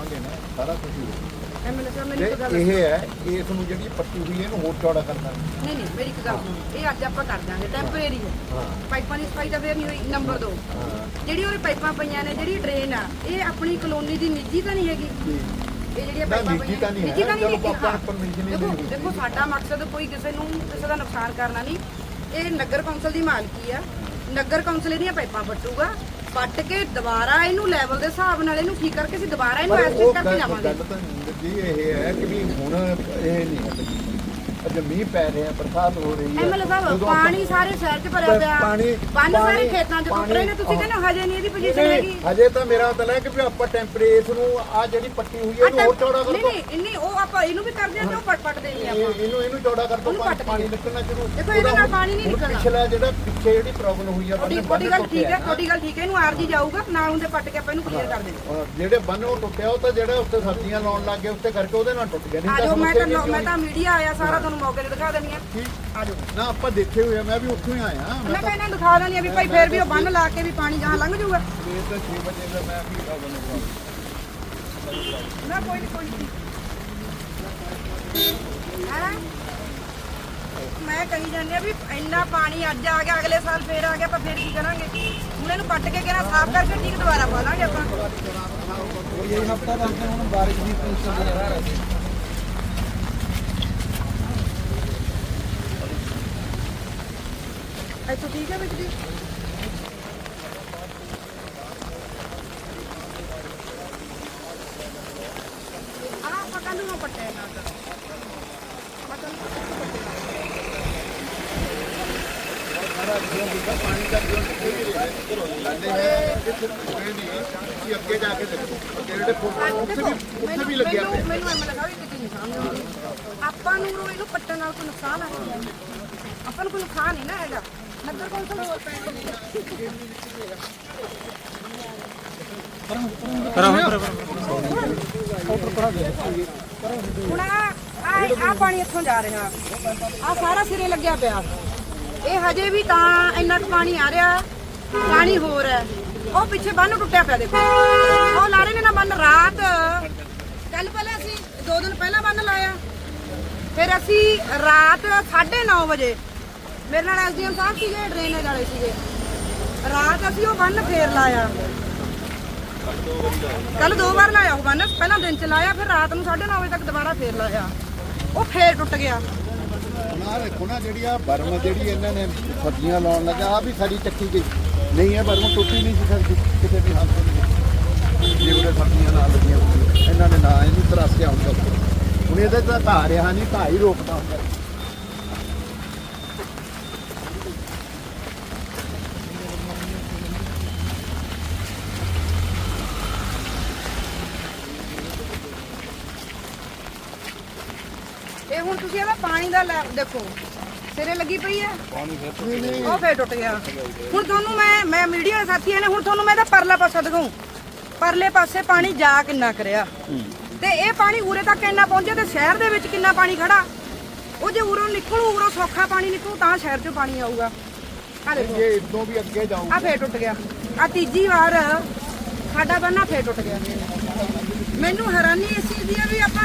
ਦਵਾਂਗੇ ਨਾ ਸਾਰਾ ਕੁਝ ਹੀ ਹੋਊਗਾ। ਐਮਐਲਏ ਸਾਹਿਬ ਮੈਨੂੰ ਤੇ ਇੱਕ ਗੱਲ ਇਹ ਹੈ ਕਿ ਇਸ ਨੂੰ ਜਿਹੜੀ ਪੱਟੀ ਹੋਈ ਹੈ ਇਹਨੂੰ ਹੋਰ ਚੌੜਾ ਕਰਨਾ ਨਹੀਂ ਨਹੀਂ ਮੇਰੀ ਇੱਕ ਗੱਲ ਸੁਣੋ। ਇਹ ਅੱਜ ਆਪਾਂ ਕਰ ਦਾਂਗੇ ਟੈਂਪਰੇਰੀ ਹੈ। ਹਾਂ। ਪਾਈਪਾਂ ਦੀ ਸਫ਼ਾਈ ਤਾਂ ਫੇਰ ਨਹੀਂ ਹੋਈ ਨੰਬਰ 2 ਹਾਂ। ਜਿਹੜੀ ਉਹ ਪਾਈਪਾਂ ਪਈਆਂ ਨੇ ਜਿਹੜੀ ਡਰੇਨ ਆ ਇਹ ਆਪਣੀ ਕਲੋਨੀ ਦੀ ਨਿੱਜੀ ਤਾਂ ਨਹੀਂ ਹੈਗੀ। ਇਹ ਜਿਹੜੀਆਂ ਨਾ, ਪਾਈਪਾਂ ਨਿੱਜੀ ਪਈਆਂ ਤਾਂ ਨਹੀਂ ਹੈ, ਚਲੋ ਹੈਗੀ, ਆਪਾਂ ਹਾਂ। permission ਹੀ ਦੇਖੋ ਨਹੀਂ। ਦੇਖੋ ਸਾਡਾ ਮਕਸਦ ਕੋਈ ਕਿਸੇ ਨੂੰ ਕਿਸੇ ਦਾ ਨੁਕਸਾਨ ਕਰਨਾ ਨਹੀਂ। ਇਹ ਨਗਰ ਕੌਂਸਲ ਦੀ ਮਾਲਕੀ ਆ। ਨਗਰ ਕੌਂਸਲ ਇਹਦੀਆਂ ਪਾਈਪਾਂ ਪੱਟੂਗਾ। ਪੱਟ ਕੇ ਦੁਬਾਰਾ ਇਹਨੂੰ ਲੈਵਲ ਦੇ ਹਿਸਾਬ ਨਾਲ ਇਹਨੂੰ ਠੀਕ ਕਰਕੇ ਅਸੀਂ ਦੁਬਾਰਾ ਇਹਨੂੰ ਉਹ ਕਰਕੇ ਜਾਵਾਂਗੇ। ਗੱਲ ਤਾਂ ਜੀ ਇਹ ਹੈ ਕਿ ਵੀ ਹੁਣ ਇਹ ਨਹੀਂ ਹੈ ਅੱਜ ਮੀਂਹ ਪੈ ਰਿਹਾ ਬਰਸਾਤ ਹੋ ਰਹੀ ਹੈ। ਐਮਐਲਏ ਸਾਹਿਬ ਪਾਣੀ ਸਾਰੇ ਸ਼ਹਿਰ 'ਚ ਭਰਿਆ ਪਿਆ। ਪਾਣੀ- ਬੰਨ ਸਾਰੇ ਖੇਤਾਂ 'ਚ ਟੁੱਟ ਰਹੇ ਨੇ। ਤੁਸੀਂ ਕਹਿੰਦੇ ਹਜੇ ਨਹੀਂ ਇਹਦੀ ਪੋਜੀਸ਼ਨ ਹੈਗੀ। ਹਜੇ ਤਾਂ ਮੇਰਾ ਮਤਲਬ ਹੈ ਕਿ ਵੀ ਆਪਾਂ ਟੈਂਪਰੇਚਰ ਨੂੰ ਆ ਜਿਹੜੀ ਪੱਟੀ ਹੋਈ ਹੈ ਇਹਨੂੰ ਹੋਰ ਚੌੜਾ ਕਰ ਦੋ। ਨਹੀਂ ਨਹੀਂ ਉਹ ਆਪਾਂ ਇਹਨੂੰ ਵੀ ਕਰਦੇ ਆ ਤੇ ਉਹ ਪਟ ਪਟ ਦੇਣੀ ਆਪਾਂ। ਇਹਨੂੰ ਇਹਨੂੰ ਚੌੜਾ ਕਰ ਦੋ ਪਾਣੀ। ਨਿਕਲਣਾ ਸ਼ੁਰੂ। ਦੇਖੋ, ਇਹਦੇ ਨਾਲ ਪਾਣੀ ਨਹੀਂ ਨਿਕਲਣਾ। ਪਿਛਲਾ ਜਿਹੜਾ ਪਿੱਛੇ ਜਿਹੜੀ ਪ੍ਰੋਬਲਮ ਹੋਈ ਆ ਤੁਹਾਡੀ ਤੁਹਾਡੀ ਗੱਲ ਠੀਕ ਹੈ ਤੁਹਾਡੀ ਗੱਲ ਠੀਕ ਹੈ ਇਹਨੂੰ ਆਰਜੀ ਜਾਊਗਾ ਨਾਲ ਹੁੰਦੇ ਪੱਟ ਕੇ ਆਪਾਂ ਇਹਨੂੰ ਕਲੀਅਰ ਕਰ ਦੇਣਾ। ਜਿਹੜੇ ਬੰਨ ਉਹ ਟੁੱਟਿਆ ਉਹ ਤਾਂ ਜਿਹੜਾ ਉੱਤੇ ਸਬਜ਼ੀਆਂ ਲਾਉਣ ਲੱਗ ਗਏ ਉੱਤੇ ਕਰਕੇ ਉਹਦੇ ਨਾਲ ਟੁੱਟ ਗਿਆ। ਨਹੀਂ ਆ ਜਾਓ ਮੈਂ ਤਾਂ ਮੈਂ ਤਾਂ ਮੀਡੀਆ ਆਇਆ ਸਾਰਾ ਤੁਹਾਨੂੰ ਮੌਕੇ ਤੇ ਦਿਖਾ ਦੇਣੀ ਆ। ਠੀਕ। ਆ ਜਾਓ। ਨਾ ਆਪਾਂ ਦੇਖੇ ਹੋਏ ਆ ਮੈਂ ਵੀ ਉੱਥੋਂ ਹੀ ਆਇਆ। ਮੈਂ ਮੈਂ ਕਹਿੰਦਾ ਦਿਖਾ ਦੇਣੀ ਆ ਵੀ ਭਾਈ ਫੇਰ ਵੀ ਉਹ ਬੰਨ ਲਾ ਕੇ ਵੀ ਪਾਣੀ ਜਹਾਂ ਲੰਘ ਜਾਊਗਾ। ਸਵੇਰ ਤੋਂ 6 ਵਜੇ ਦਾ ਮੈਂ ਵੀ ਆ ਬਣੂਗਾ ਨਾ ਕੋਈ ਕੋਈ ਹੈਂ? ਮੈਂ ਕਹੀ ਜਾਂਦੀ ਆ ਵੀ ਇੰਨਾ ਪਾਣੀ ਅੱਜ ਆ ਗਿਆ ਅਗਲੇ ਸਾਲ ਫੇਰ ਆ ਗਿਆ ਆਪਾਂ ਫੇਰ ਕੀ ਕਰਾਂਗੇ? ਹੁਣ ਇਹਨੂੰ ਪੱਟ ਕੇ ਕਿਹੜਾ ਸਾਫ਼ ਕਰਕੇ ਠੀਕ ਦੁਬਾਰਾ ਪਾ ਲਾਂਗੇ ਆਪਾਂ? ਉਹ ਇਹ ਹਫਤਾ ਦਾ ਹੁਣ ਬਾਰਿਸ਼ ਦੀ ਪੂਰੀ ਚੱਲ ਰਹੀ ਹੈ ਇੱਥੋਂ ਠੀਕ ਹੈ ਬਿਜਲੀ ਆਹ ਪਕਾ ਅੱਗੇ ਜਾ ਕੇ ਦੇਖੋ ਜਿਹੜੇ ਉੱਥੇ ਵੀ ਉੱਥੇ ਵੀ ਲੱਗਿਆ ਪਿਆ ਮੈਨੂੰ ਐਵੇਂ ਲੱਗਾ ਵੀ ਕਿਤੇ ਨਿਸ਼ਾਨ ਨਹੀਂ ਆਪਾਂ ਨੂੰ ਰੋ ਇਹਨੂੰ ਪੱਟਣ ਨਾਲ ਕੋਈ ਨੁਕਸਾਨ ਹੈ ਆਪਾਂ ਨੂੰ ਕੋਈ ਨੁਕਸਾਨ ਨਹੀਂ ਨਾ ਹੈਗਾ ਨਗਰ ਕੌਂਸਲ ਹੋਰ ਪੈਣ ਹੁਣ ਆ ਆ ਪਾਣੀ ਇੱਥੋਂ ਜਾ ਰਿਹਾ। ਆ ਸਾਰਾ ਸਿਰੇ ਲੱਗਿਆ ਪਿਆ। ਇਹ ਹਜੇ ਵੀ ਤਾਂ ਇੰਨਾ ਕੁ ਪਾਣੀ ਆ ਰਿਹਾ, ਪਾਣੀ ਹੋਰ ਹੈ। ਉਹ ਪਿੱਛੇ ਬੰਨ ਟੁੱਟਿਆ ਪਿਆ ਦੇਖੋ। ਉਹ ਲਾ ਨੇ ਨਾ ਬੰਨ, ਰਾਤ ਕੱਲ ਪਹਿਲਾਂ ਅਸੀਂ ਦੋ ਦਿਨ ਪਹਿਲਾਂ ਬੰਨ ਲਾਇਆ। ਫਿਰ ਅਸੀਂ ਰਾਤ 9:30 ਵਜੇ, ਮੇਰੇ ਨਾਲ ਐਸਡੀਐਮ ਸਾਹਿਬ ਸੀਗੇ, ਡਰੇਨੇਜ ਵਾਲੇ ਸੀਗੇ। ਰਾਤ ਅਸੀਂ ਉਹ ਬੰਨ ਫੇਰ ਲਾਇਆ। ਕੱਲ ਦੋ ਵਾਰ ਲਾਇਆ ਉਹ ਬੰਨ, ਪਹਿਲਾਂ ਦਿਨ ਚ ਲਾਇਆ, ਫਿਰ ਰਾਤ ਨੂੰ 9:30 ਵਜੇ ਤੱਕ ਦੁਬਾਰਾ ਫੇਰ ਲਾਇਆ। ਉਹ ਫੇਰ ਟੁੱਟ ਗਿਆ। ਨਾ ਦੇਖੋ ਨਾ ਜਿਹੜੀ ਆ ਬਰਮ ਜਿਹੜੀ ਇਹਨਾਂ ਨੇ ਸਬਜ਼ੀਆਂ ਲਾਉਣ ਲੱਗਾ ਆ ਵੀ ਸਾਡੀ ਚੱਕੀ ਗਈ। ਨਹੀਂ ਇਹ ਬਰਮ ਟੁੱਟੀ ਨਹੀਂ ਸੀ ਸਕਦੀ ਕਿਤੇ ਵੀ ਹਾਲਤ ਨਹੀਂ ਜੇ ਸਬਜ਼ੀਆਂ ਨਾਲ ਲੱਗੀਆਂ ਹੋਈਆਂ। ਇਹਨਾਂ ਨੇ ਨਾ ਇਹਨੂੰ ਤਰਾਸਿਆ ਹੁੰਦਾ। ਹੁਣ ਇਹਦੇ ਤਾਂ ਘਾ ਰਿਹਾ ਨਹੀਂ ਘਾ ਹੀ ਰੋਕਦਾ ਹੁੰਦਾ। ਇਹ ਹੁਣ ਤੁਸੀਂ ਇਹਦਾ ਪਾਣੀ ਦਾ ਲੈ- ਦੇਖੋ ਸਿਰੇ ਲੱਗੀ ਪਈ ਹੈ। ਉਹ ਫੇਰ ਟੁੱਟ ਗਿਆ। ਹੁਣ ਤੁਹਾਨੂੰ ਮੈਂ ਮੈਂ ਮੀਡੀਆ ਦੇ ਸਾਥੀਆਂ ਨੇ ਹੁਣ ਤੁਹਾਨੂੰ ਮੈਂ ਇਹਦਾ ਪਰਲਾ ਪਾਸਾ ਦਿਖਾਉਂ। ਪਰਲੇ ਪਾਸੇ ਪਾਣੀ ਜਾ ਕਿੰਨਾ ਕਰਿਆ। ਤੇ ਇਹ ਪਾਣੀ ਉਰੇ ਤੱਕ ਇੰਨਾ ਪਹੁੰਚਿਆ ਤੇ ਸ਼ਹਿਰ ਦੇ ਵਿੱਚ ਕਿੰਨਾ ਪਾਣੀ ਖੜਾ। ਉਹ ਜੇ ਉਰੋਂ ਨਿਕਲੂ ਉਰੋਂ ਸੌਖਾ ਪਾਣੀ ਨਿਕਲੂ ਤਾਂ ਸ਼ਹਿਰ 'ਚ ਪਾਣੀ ਆਊਗਾ। ਆ ਦੇਖੋ। ਜੇ ਇਦੋਂ ਵੀ ਅੱਗੇ ਜਾਊ ਆ ਫੇਰ ਟੁੱਟ ਗਿਆ। ਆ ਤੀਜੀ ਵਾਰ ਸਾਡਾ ਬੰਨਾ ਫੇਰ ਟੁੱਟ ਗਿਆ। ਮੈਨੂੰ ਹੈਰਾਨੀ ਇਸ ਚੀਜ਼ ਦੀ ਆ ਵੀ ਆਪਾਂ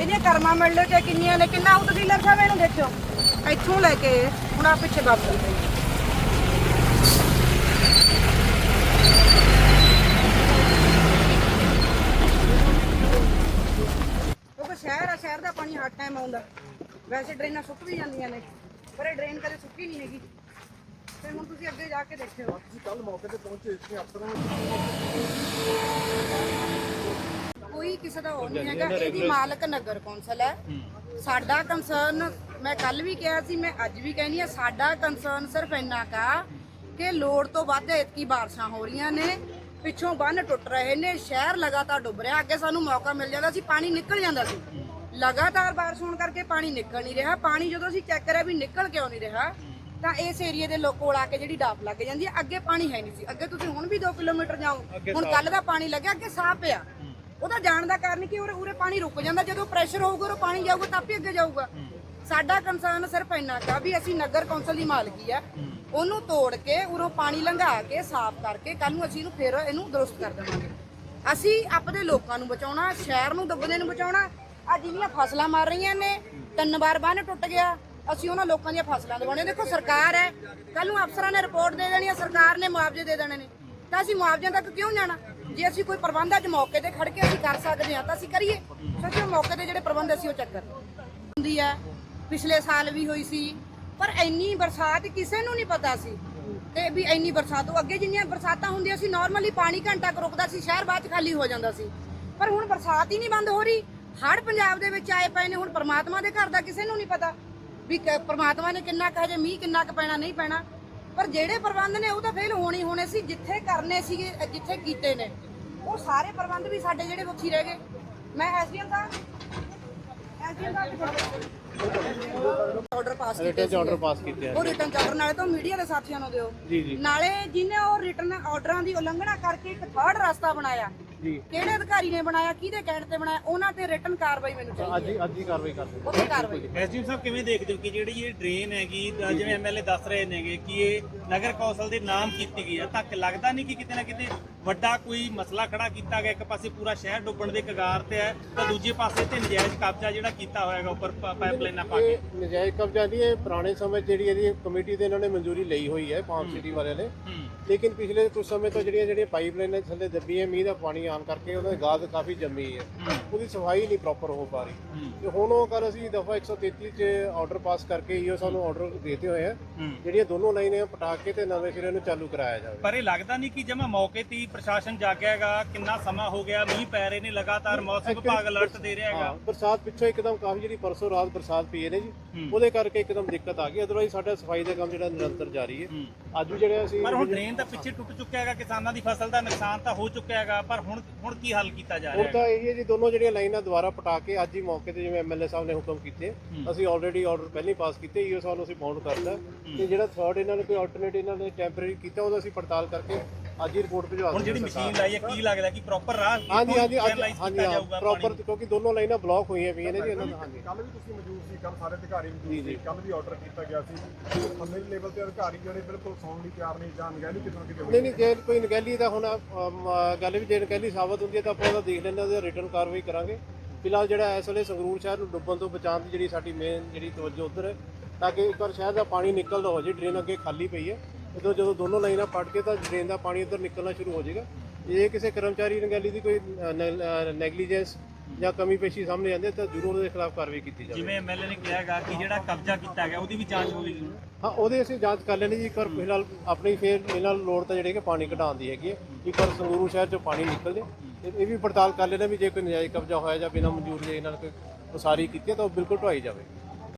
ਇਹਦੀਆਂ ਕਰਮਾਂ ਮਿਲ ਕੇ ਕਿੰਨੀਆਂ ਨੇ, ਕਿੰਨਾ ਉਹ ਤੁਸੀਂ ਸਾਹਿਬ ਇਹਨੂੰ ਦੇਖਿਓ। ਇੱਥੋਂ ਲੈ ਕੇ ਹੁਣ ਆ ਪਿੱਛੇ ਵਾਪਸ ਉਹ ਸ਼ਹਿਰ ਆ, ਸ਼ਹਿਰ ਦਾ ਪਾਣੀ ਹਰ ਟਾਈਮ ਆਉਂਦਾ। ਵੈਸੇ ਡਰੇਨਾਂ ਸੁੱਕ ਵੀ ਜਾਂਦੀਆਂ ਨੇ, ਪਰ ਇਹ ਡਰੇਨ ਕਦੇ ਸੁੱਕੀ ਨਹੀਂ ਹੈਗੀ। ਤੇ ਹੁਣ ਤੁਸੀਂ ਅੱਗੇ ਜਾ ਕੇ ਦੇਖਿਓ। ਕੱਲ ਮੌਕੇ ਤੇ ਪਹੁੰਚੇ, ਇੱਥੇ ਅਫਸਰਾਂ ਕੋਈ ਕਿਸੇ ਦਾ ਹੋਰ ਨਹੀਂ ਹੈਗਾ। ਇਹਦੀ ਮਾਲਕ ਨਗਰ ਕੌਂਸਲ ਹੈ। ਸਾਡਾ ਕੰਸਰਨ ਮੈਂ ਕੱਲ ਵੀ ਕਿਹਾ ਸੀ ਮੈਂ ਅੱਜ ਵੀ ਕਹਿੰਦੀ ਆ ਸਾਡਾ ਕੰਸਰਨ ਸਿਰਫ ਇੰਨਾ ਕਾ ਕਿ ਲੋੜ ਤੋਂ ਵੱਧ ਇਤਕੀ ਬਾਰਿਸ਼ਾਂ ਹੋ ਰਹੀਆਂ ਨੇ ਪਿੱਛੋਂ ਬੰਨ ਟੁੱਟ ਰਹੇ ਨੇ ਸ਼ਹਿਰ ਲਗਾਤਾਰ ਡੁੱਬ ਰਿਹਾ ਅੱਗੇ ਸਾਨੂੰ ਮੌਕਾ ਮਿਲ ਜਾਂਦਾ ਸੀ ਪਾਣੀ ਨਿਕਲ ਜਾਂਦਾ ਸੀ। ਲਗਾਤਾਰ ਬਾਰਿਸ਼ ਹੋਣ ਕਰਕੇ ਪਾਣੀ ਨਿਕਲ ਨਹੀਂ ਰਿਹਾ ਪਾਣੀ ਜਦੋਂ ਅਸੀਂ ਚੈੱਕ ਕਰਿਆ ਵੀ ਨਿਕਲ ਕਿਉਂ ਨਹੀਂ ਰਿਹਾ ਤਾਂ ਇਸ ਏਰੀਏ ਦੇ ਲੋਕ ਕੋਲ ਆ ਕੇ ਜਿਹੜੀ ਡਾਪ ਲੱਗ ਜਾਂਦੀ ਹੈ ਅੱਗੇ ਪਾਣੀ ਹੈ ਨਹੀਂ ਸੀ। ਅੱਗੇ ਤੁਸੀਂ ਹੁਣ ਵੀ 2 ਕਿਲੋਮੀਟਰ ਜਾਓ ਹੁਣ ਕੱਲ ਦਾ ਪਾਣੀ ਲੱਗਿਆ ਅੱਗੇ ਸਾਫ਼ ਪਿਆ। ਉਹਦਾ ਜਾਣ ਦਾ ਕਾਰਨ ਕੀ ਉਰੇ ਉਰੇ ਪਾਣੀ ਰੁਕ ਜਾਂਦਾ। ਜਦੋਂ ਪ੍ਰੈਸ਼ਰ ਹੋਊਗਾ ਉਹ ਪਾਣੀ ਜਾਊਗਾ ਤਾਂ ਆਪੇ ਅੱਗੇ ਜਾਊਗਾ। ਸਾਡਾ ਕੰਸਰਨ ਸਿਰਫ ਇੰਨਾ ਕਾ ਵੀ ਅਸੀਂ ਨਗਰ ਕੌਂਸਲ ਦੀ ਮਾਲਕੀ ਆ। ਉਹਨੂੰ ਤੋੜ ਕੇ ਉਰੋਂ ਪਾਣੀ ਲੰਘਾ ਕੇ ਸਾਫ਼ ਕਰਕੇ ਕੱਲ ਨੂੰ ਅਸੀਂ ਇਹਨੂੰ ਫੇਰ ਇਹਨੂੰ ਦਰੁਸਤ ਕਰ ਦੇਵਾਂਗੇ। ਅਸੀਂ ਆਪਣੇ ਲੋਕਾਂ ਨੂੰ ਬਚਾਉਣਾ ਸ਼ਹਿਰ ਨੂੰ ਡੁੱਬਦੇ ਨੂੰ ਬਚਾਉਣਾ। ਆ ਜਿਹੜੀਆਂ ਫਸਲਾਂ ਮਰ ਰਹੀਆਂ ਨੇ ਤਿੰਨ ਵਾਰ ਬੰਨ ਟੁੱਟ ਗਿਆ। ਅਸੀਂ ਉਹਨਾਂ ਲੋਕਾਂ ਦੀਆਂ ਫਸਲਾਂ ਦਵਾਉਣੀਆਂ। ਦੇਖੋ ਸਰਕਾਰ ਹੈ। ਕੱਲ ਨੂੰ ਅਫਸਰਾਂ ਨੇ ਰਿਪੋਰਟ ਦੇ ਦੇਣੀ ਹੈ ਸਰਕਾਰ ਨੇ ਮੁਆਵਜ਼ੇ ਦੇ ਦੇਣੇ ਨੇ। ਤਾਂ ਅਸੀਂ ਮੁਆਵਜ਼ਿਆਂ ਤੱਕ ਕਿਉਂ ਜਾਣਾ? ਜੇ ਅਸੀਂ ਕੋਈ ਪ੍ਰਬੰਧ ਅੱਜ ਮੌਕੇ ਤੇ ਖੜ ਕੇ ਅਸੀਂ ਕਰ ਸਕਦੇ ਹਾਂ ਤਾਂ ਅਸੀਂ ਕਰੀਏ। ਸੋਚੋ ਮੌਕੇ ਤੇ ਜਿਹੜੇ ਪ੍ਰਬੰਧ ਅਸੀਂ ਉਹ ਚੱਕਰ ਹੁੰਦੀ ਹੈ, ਪਿਛਲੇ ਸਾਲ ਵੀ ਹੋਈ ਸੀ, ਪਰ ਇੰਨੀ ਬਰਸਾਤ ਕਿਸੇ ਨੂੰ ਨਹੀਂ ਪਤਾ ਸੀ। ਤੇ ਵੀ ਇੰਨੀ ਬਰਸਾਤ, ਉਹ ਅੱਗੇ ਜਿੰਨੀਆਂ ਬਰਸਾਤਾਂ ਹੁੰਦੀਆਂ ਸੀ ਨਾਰਮਲੀ ਪਾਣੀ ਘੰਟਾ ਕੁ ਰੁਕਦਾ ਸੀ, ਸ਼ਹਿਰ ਬਾਅਦ 'ਚ ਖਾਲੀ ਹੋ ਜਾਂਦਾ ਸੀ। ਪਰ ਹੁਣ ਬਰਸਾਤ ਹੀ ਨਹੀਂ ਬੰਦ ਹੋ ਰਹੀ। ਹੜ ਪੰਜਾਬ ਦੇ ਵਿੱਚ ਆਏ ਪਏ ਨੇ, ਹੁਣ ਪ੍ਰਮਾਤਮਾ ਦੇ ਘਰ ਦਾ ਕਿਸੇ ਨੂੰ ਨਹੀਂ ਪਤਾ ਵੀ ਪ੍ਰਮਾਤਮਾ ਨੇ ਕਿੰਨਾ ਕੁ ਹਜੇ ਮੀਂਹ ਕਿੰਨਾ ਕੁ ਪੈਣਾ, ਨਹੀਂ ਪੈਣਾ। ਪਰ ਜਿਹੜੇ ਪ੍ਰਬੰਧ ਨੇ ਉਹ ਤਾਂ ਫੇਲ ਹੋਣੇ ਹੋਣੇ ਸੀ ਜਿੱਥੇ ਕਰਨੇ ਸੀਗੇ ਜਿੱਥੇ ਕੀਤੇ ਨੇ। ਉਹ ਸਾਰੇ ਪ੍ਰਬੰਧ ਵੀ ਸਾਡੇ ਜਿਹੜੇ ਹੀ ਰਹਿ ਗਏ। ਮੈਂ SDM sahib SDM sahib order pass ਕੀਤੇ ਰਿਟਰਨ ਆਰਡਰ ਪਾਸ ਕੀਤੇ ਆ ਉਹ ਰਿਟਰਨ ਆਰਡਰ ਨਾਲੇ ਤਾਂ ਮੀਡੀਆ ਦੇ ਸਾਥੀਆਂ ਨੂੰ ਦਿਓ। ਜੀ ਜੀ। ਨਾਲੇ ਜਿਹਨੇ ਉਹ ਰਿਟਰਨ ਆਰਡਰਾਂ ਦੀ ਉਲੰਘਣਾ ਕਰਕੇ ਇੱਕ ਥਰਡ ਰਸਤਾ ਬਣਾਇਆ ਜੀ। ਕਿਹੜੇ ਅਧਿਕਾਰੀ ਨੇ ਬਣਾਇਆ ਕਿਹਦੇ ਕਹਿਣ ਤੇ ਬਣਾਇਆ ਉਹਨਾਂ ਤੇ ਰਿਟਰਨ ਕਾਰਵਾਈ ਮੈਨੂੰ ਅੱਜ ਚਾਹੀਦੀ ਹੀ। ਅੱਜ ਹੀ ਕਾਰਵਾਈ ਕਰਦੇ ਹੈ ਉੱਥੇ ਕਾਰਵਾਈ। ਐਸਡੀਐਮ ਸਾਹਿਬ ਕਿਵੇਂ ਦੇਖਦੇ ਹੋ ਕਿ ਜਿਹੜੀ ਇਹ ਡਰੇਨ ਹੈਗੀ ਤਾਂ ਜਿਵੇਂ ਐਮਐਲਏ ਦੱਸ ਰਹੇ ਨੇਗੇ ਕਿ ਇਹ ਨਗਰ ਕੌਂਸਲ ਦੇ ਨਾਮ ਕੀਤੀ ਗਈ ਹੈ ਤਾਂ ਕਿ ਲੱਗਦਾ ਨਹੀਂ ਕਿ ਕਿਤੇ ਨਾ ਕਿਤੇ ਵੱਡਾ ਕੋਈ ਮਸਲਾ ਖੜਾ ਕੀਤਾ ਗਿਆ ਇੱਕ ਪਾਸੇ ਪੂਰਾ ਸ਼ਹਿਰ ਡੁੱਬਣ ਦੇ ਕਗਾਰ ਤੇ ਹੈ ਤਾਂ ਦੂਜੇ ਪਾਸੇ ਤੇ ਨਜਾਇਜ਼ ਕਬਜ਼ਾ ਜਿਹੜਾ ਕੀਤਾ ਹੋਇਆਗਾ ਉੱਪਰ ਪ- ਪਾਈਪਲਾਈਨਾਂ ਪਾ ਕੇ। ਇਹ ਨਜਾਇਜ਼ ਕਬਜ਼ਾ ਨਹੀਂ ਇਹ ਪੁਰਾਣੇ ਸਮੇਂ 'ਚ ਜਿਹੜੀ ਇਹਦੀ ਕਮੇਟੀ ਦੇ ਇਹਨਾਂ ਨੇ ਮਨਜ਼ੂਰੀ ਲਈ ਹੋਈ ਹੈ ਪਾਮ ਸਿਟੀ ਵਾਲਿਆਂ ਨੇ। ਹੂੰ। ਲੇਕਿਨ ਪਿਛਲੇ ਕੁਝ ਸਮੇਂ ਤੋਂ ਜਿਹੜੀਆਂ ਜਿਹੜੀਆਂ ਪਾਈਪਲਾਈਨਾਂ ਥੱਲੇ ਦੱਬੀ ਹੈ ਮੀਂਹ ਦਾ ਪਾਣੀ ਆਉਣ ਕਰਕੇ ਉਹਨਾਂ ਦੀ ਗਾਦ ਕਾਫੀ ਜੰਮੀ ਹੈ। ਉਹਦੀ ਸਫ਼ਾਈ ਨਹੀਂ ਪ੍ਰੋਪਰ ਹੋ ਪਾ ਰਹੀ। ਤੇ ਹੁਣ ਉਹ ਕਰ ਅਸੀਂ ਦਫਾ 133 ਚ ਆਰਡਰ ਪਾਸ ਕਰਕੇ ਈਓ ਸਾਨੂੰ ਆਰਡਰ ਦੇਤੇ ਹੋਏ ਆ। ਜਿਹੜੀਆਂ ਦੋਨੋਂ ਲਾਈਨਾਂ ਪਟਾ ਕੇ ਤੇ ਨਵੇਂ ਸਿਰੇ ਨੂੰ ਚਾਲੂ ਕਰਾਇਆ ਜਾਵੇ। ਪਰ ਇਹ ਲੱਗਦਾ ਨਹੀਂ ਕਿ ਜਮਾ ਮੌਕੇ ਤੇ ਪ੍ਰਸ਼ਾਸਨ ਜਾਗਿਆਗਾ ਕਿੰਨਾ ਸਮਾਂ ਹੋ ਗਿਆ ਮੀਂਹ ਪੈ ਰਹੇ ਨੇ ਲਗਾਤਾਰ ਮੌਸਮ ਵਿਭਾਗ ਅਲਰਟ ਦੇ ਰਿਹਾ ਹੈਗਾ। ਬਰਸਾਤ ਪਿੱਛੋਂ ਇੱਕਦਮ ਕਾਫੀ ਜਿਹੜੀ ਪਰਸੋਂ ਰਾਤ ਬਰਸਾਤ ਪਈ ਨੇ ਜੀ। ਉਹਦੇ ਕਰਕੇ ਇੱਕਦਮ ਦਿੱਕਤ ਆ ਗਈ। ਅਦਰਵਾਈਜ਼ ਸਾਡਾ ਸਫ਼ਾਈ ਦਾ ਕੰਮ ਜਿਹੜਾ ਨਿਰੰਤਰ ਜਾਰੀ ਹੂੰ। ਅੱਜ ਵੀ ਜਿਹੜੇ ਅਸੀਂ ਪਰ ਹੁਣ ਡਰੇਨ ਤਾਂ ਪਿੱਛੇ ਟੁੱਟ ਚੁੱਕਿਆ ਹੈਗਾ ਕਿਸਾਨਾਂ ਦੀ ਫਸਲ ਦਾ ਨੁਕਸਾਨ ਤਾਂ ਹੋ ਚੁੱਕਿਆ ਹੈਗਾ ਪਰ ਹੁਣ ਹੁਣ ਕੀ ਹੱਲ ਕੀਤਾ ਜਾ ਰਿਹਾ ਹੁਣ ਤਾਂ ਇਹ ਹੈ ਜੀ ਦੋਨੋਂ ਜਿਹੜੀਆਂ ਲਾਈਨਾਂ ਦੁਬਾਰਾ ਪਟਾ ਕੇ ਅੱਜ ਹੀ ਮੌਕੇ ਤੇ ਜਿਵੇਂ ਐਮਐਲਏ ਸਾਹਿਬ ਨੇ ਹੁਕਮ ਕੀਤੇ ਅਸੀਂ ਆਲਰੇਡੀ ਆਰਡਰ ਪਹਿਲਾਂ ਹੀ ਪਾਸ ਕੀਤੇ ਈਓ ਸਾਹਿਬ ਨੂੰ ਅਸੀਂ ਬਾਉਂਡ ਕਰਤਾ। ਤੇ ਜਿਹੜਾ ਥਰਡ ਇਹਨਾਂ ਨੇ ਕੋਈ ਆਲਟਰਨੇਟ ਇਹਨਾਂ ਨੇ ਟੈਂਪਰੇਰੀ ਕੀਤਾ ਉਹਦਾ ਅਸੀਂ ਪੜਤਾਲ ਕਰਕੇ ਅੱਜ ਹੀ ਰਿਪੋਰਟ ਭਿਜਵਾ ਹੁਣ ਜਿਹੜੀ ਮਸ਼ੀਨ ਲਾਈ ਹੈ ਕੀ ਲੱਗਦਾ ਕਿ ਪ੍ਰੋਪਰ ਰਾਹ ਹਾਂਜੀ ਹਾਂਜੀ ਹਾਂਜੀ ਪ੍ਰੋਪਰ ਕਿਉਂਕਿ ਦੋਨੋਂ ਲਾਈਨਾਂ ਬਲੌਕ ਹੋਈਆਂ ਪਈਆਂ ਨੇ ਜੀ ਇਹਨਾਂ ਦਾ ਹਾਂਜੀ। ਕੱਲ ਵੀ ਤੁਸੀਂ ਮੌਜੂਦ ਸੀ ਕੱਲ ਸਾਰੇ ਅਧਿਕਾਰੀ ਮੌਜੂਦ ਜੀ। ਸੀ ਕੱਲ ਵੀ ਆਰਡਰ ਕੀਤਾ ਗਿਆ ਸੀ। ਥੱਲੇ ਲੈਵਲ ਤੇ ਅਧਿਕਾਰੀ ਜਿਹੜੇ ਬਿਲਕੁਲ ਸੌਣ ਲਈ ਤਿਆਰ ਨਹੀਂ ਜਾਂ ਨਗਹਿਲੀ ਕਿਤੇ ਨਾ ਕਿਤੇ ਨਹੀਂ ਨਹੀਂ ਜੇ ਕੋਈ ਨਗੈਲੀ ਦਾ ਹੁਣ ਗੱਲ ਵੀ ਜੇ ਨਗੈਲੀ ਸਾਬਤ ਹੁੰਦੀ ਹੈ ਤਾਂ ਆਪਾਂ ਉਹਦਾ ਦੇਖ ਲੈਂਦੇ ਉਹਦੇ ਰਿਟਰਨ ਕਾਰਵਾਈ ਕਰਾਂਗੇ। ਫਿਲਹਾਲ ਜਿਹੜਾ ਇਸ ਵੇਲੇ ਸੰਗਰੂਰ ਸ਼ਹਿਰ ਨੂੰ ਡੁੱਬਣ ਤੋਂ ਬਚਾਉਣ ਦੀ ਜਿਹੜੀ ਸਾਡੀ ਮੇਨ ਜਿਹੜੀ ਤਵੱਜੋ ਉਧਰ ਹੈ ਤਾਂ ਕਿ ਇੱਕ ਵਾਰ ਸ਼ਹਿਰ ਦਾ ਪਾਣੀ ਨਿਕਲਦਾ ਹੋ ਜੇ ਡਰੇਨ ਅੱਗੇ ਖਾਲੀ ਪਈ ਹੈ। ਉਦੋਂ ਜਦੋਂ ਦੋਨੋਂ ਲਾਈਨਾਂ ਪਟ ਕੇ ਤਾਂ ਡਰੇਨ ਦਾ ਪਾਣੀ ਇੱਧਰ ਨਿਕਲਣਾ ਸ਼ੁਰੂ ਹੋ ਜਾਏਗਾ। ਜੇ ਕਿਸੇ ਕਰਮਚਾਰੀ ਨਗੈਲੀ ਦੀ ਕੋਈ ਨੈਗਲੀਜੈਂਸ ਜਾਂ ਕਮੀ ਪੇਸ਼ੀ ਸਾਹਮਣੇ ਆਉਂਦੀ ਤਾਂ ਜ਼ਰੂਰ ਉਹਦੇ ਖਿਲਾਫ ਕਾਰਵਾਈ ਕੀਤੀ ਜਾਵੇ। ਜਿਵੇਂ ਐਮਐਲਏ ਨੇ ਕਿਹਾ ਹੈਗਾ ਕਿ ਜਿਹੜਾ ਕਬਜ਼ਾ ਕੀਤਾ ਗਿਆ ਉਹਦੀ ਵੀ ਜਾਂਚ ਹੋਵੇਗੀ ਹਾਂ ਉਹਦੇ ਅਸੀਂ ਜਾਂਚ ਕਰ ਲੈਣੀ ਜੀ। ਇੱਕ ਵਾਰ ਫਿਲਹਾਲ ਆਪਣੀ ਫੇਰ ਇਹਨਾਂ ਨੂੰ ਲੋੜ ਤਾਂ ਜਿਹੜੀ ਕਿ ਪਾਣੀ ਘਟਾਉਣ ਦੀ ਹੈਗੀ ਹੈ। ਇੱਕ ਵਾਰ ਸੰਗਰੂਰ ਸ਼ਹਿਰ ਚੋਂ ਪਾਣੀ ਨਿਕਲ ਜੇ ਇਹ ਵੀ ਪੜਤਾਲ ਕਰ ਲੈਣਾ ਵੀ ਜੇ ਕੋਈ ਨਜਾਇਜ਼ ਕਬਜ਼ਾ ਹੋਇਆ ਜਾਂ ਬਿਨਾਂ ਮਨਜ਼ੂਰੀ ਦੇ ਇਹਨਾਂ ਨੇ ਕੋਈ ਉਸਾਰੀ ਕੀਤੀ ਹੈ ਤਾਂ ਉਹ ਬਿਲਕੁਲ ਢਵਾਈ ਜਾਵੇ।